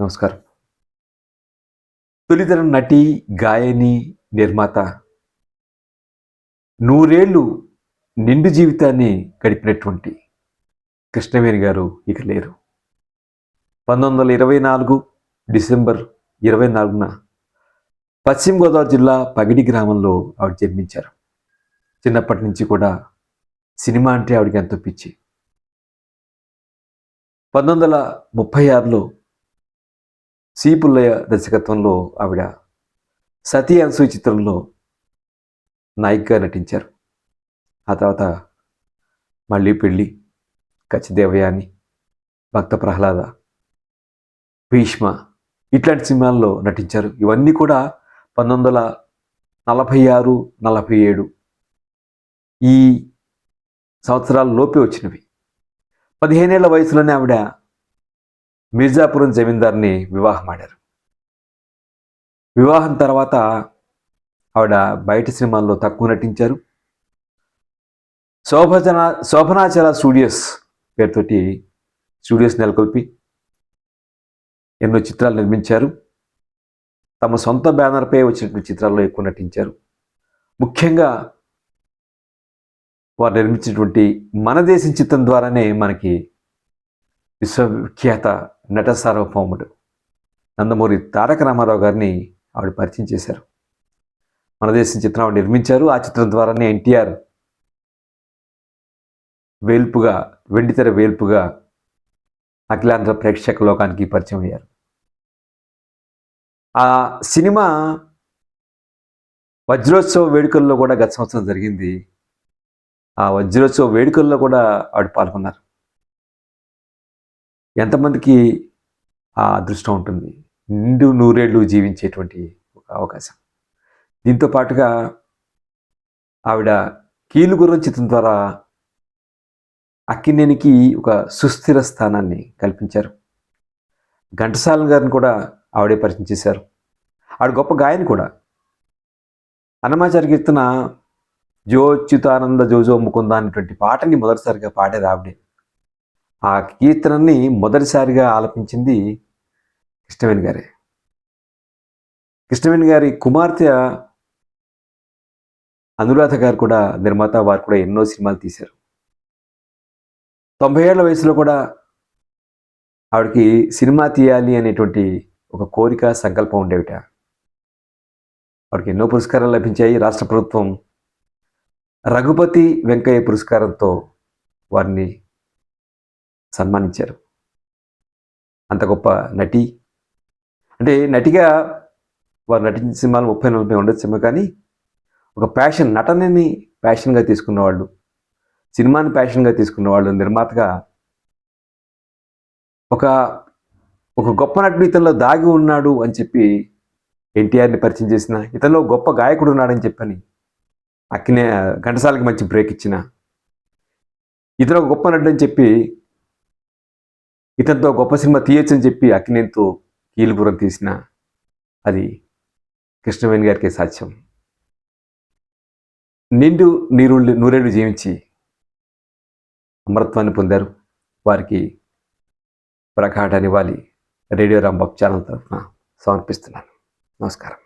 నమస్కారం. తొలితరం నటి గాయని నిర్మాత నూరేళ్ళు నిండు జీవితాన్ని గడిపినటువంటి కృష్ణవేణి గారు ఇక లేరు. పంతొమ్మిది వందల ఇరవై నాలుగు డిసెంబర్ ఇరవై నాలుగున పశ్చిమ గోదావరి జిల్లా పగిడి గ్రామంలో ఆవిడ జన్మించారు. చిన్నప్పటి నుంచి కూడా సినిమా అంటే ఆవిడకి ఎంతో పిచ్చి. పంతొమ్మిది వందల ముప్పై ఆరులో సి పుల్లయ్య దర్శకత్వంలో ఆవిడ సతీ అనసూయ చిత్రంలో నాయికగా నటించారు. ఆ తర్వాత మళ్ళీ పెళ్ళి కచ్చిదేవయాని భక్త ప్రహ్లాద భీష్మ ఇట్లాంటి సినిమాల్లో నటించారు. ఇవన్నీ కూడా పంతొమ్మిది వందల నలభై ఆరు నలభై ఏడు ఈ సంవత్సరాల లోపే వచ్చినవి. పదిహేనేళ్ళ వయసులోనే ఆవిడ మిర్జాపురం జమీందార్ని వివాహమాడారు వివాహం తర్వాత ఆవిడ బయట సినిమాల్లో తక్కువ నటించారు. శోభజన శోభనాచల స్టూడియోస్ పేరుతోటి స్టూడియోస్ నెలకొల్పి ఎన్నో చిత్రాలు నిర్మించారు. తమ సొంత బ్యానర్పై వచ్చినటువంటి చిత్రాల్లో ఎక్కువ నటించారు. ముఖ్యంగా వారు నిర్మించినటువంటి మన దేశం చిత్రం ద్వారానే మనకి విశ్వవిఖ్యాత నట సార్వభౌముడు నందమూరి తారక రామారావు గారిని ఆవిడ పరిచయం చేశారు. మన దేశం చిత్రం ఆవిడ నిర్మించారు. ఆ చిత్రం ద్వారానే ఎన్టీఆర్ వేల్పుగా వెండితెర వేల్పుగా అఖిలాంధ్ర ప్రేక్షక లోకానికి పరిచయం అయ్యారు. ఆ సినిమా వజ్రోత్సవ వేడుకల్లో కూడా గత సంవత్సరం జరిగింది. ఆ వజ్రోత్సవ వేడుకల్లో కూడా ఆవిడ పాల్గొన్నారు. ఎంతమందికి ఆ అదృష్టం ఉంటుంది? నిండు నూరేళ్ళు జీవించేటువంటి ఒక అవకాశం. దీంతో పాటుగా ఆవిడ కీలుగుర్రం చిత్రం ద్వారా అక్కినేనికి ఒక సుస్థిర స్థానాన్ని కల్పించారు. ఘంటసాల గారిని కూడా ఆవిడే పరిచయం చేశారు. ఆవిడ గొప్ప గాయని కూడా. అన్నమాచారి కీర్తన జోచ్యుతానంద జోజో ముకుంద అనేటువంటి పాటని మొదటిసారిగా పాడారు ఆవిడే. ఆ కీర్తనని మొదటిసారిగా ఆలపించింది కృష్ణవేణి గారే. కృష్ణవేణి గారి కుమార్తె అనురాధ గారు కూడా నిర్మాత వారు కూడా ఎన్నో సినిమాలు తీశారు. తొంభై ఏళ్ళ వయసులో కూడా ఆవిడకి సినిమా తీయాలి అనేటువంటి ఒక కోరిక సంకల్పం ఉండేవిట. ఆవిడకి ఎన్నో పురస్కారాలు లభించాయి. రాష్ట్ర ప్రభుత్వం రఘుపతి వెంకయ్య పురస్కారంతో వారిని సన్మానించారు. అంత గొప్ప నటి. అంటే నటిగా వారు నటించిన సినిమాలు ముప్పై నలభై ఉండొచ్చేమో కానీ ఒక ప్యాషన్ నటనని ప్యాషన్గా తీసుకున్నవాళ్ళు సినిమాని ప్యాషన్గా తీసుకున్నవాళ్ళు నిర్మాతగా ఒక ఒక గొప్ప నటుడు ఇతనిలో దాగి ఉన్నాడు అని చెప్పి ఎన్టీఆర్ని పరిచయం చేసిన ఇతనిలో గొప్ప గాయకుడు ఉన్నాడని చెప్పని అక్కినే ఘంటసాలకి మంచి బ్రేక్ ఇచ్చిన ఇతను ఒక గొప్ప నటుడు అని చెప్పి ఇతనితో గొప్ప సినిమా తీయొచ్చని అని చెప్పి అక్కినేనితో కీలుపురం తీసిన అది కృష్ణవేణి గారికి సాధ్యం నిండు నీరు నూరేళ్ళు జీవించి అమరత్వాన్ని పొందారు. వారికి ప్రకాటాన్ని రేడియో రాంబాబు ఛానల్ తరఫున సమర్పిస్తున్నాను. నమస్కారం.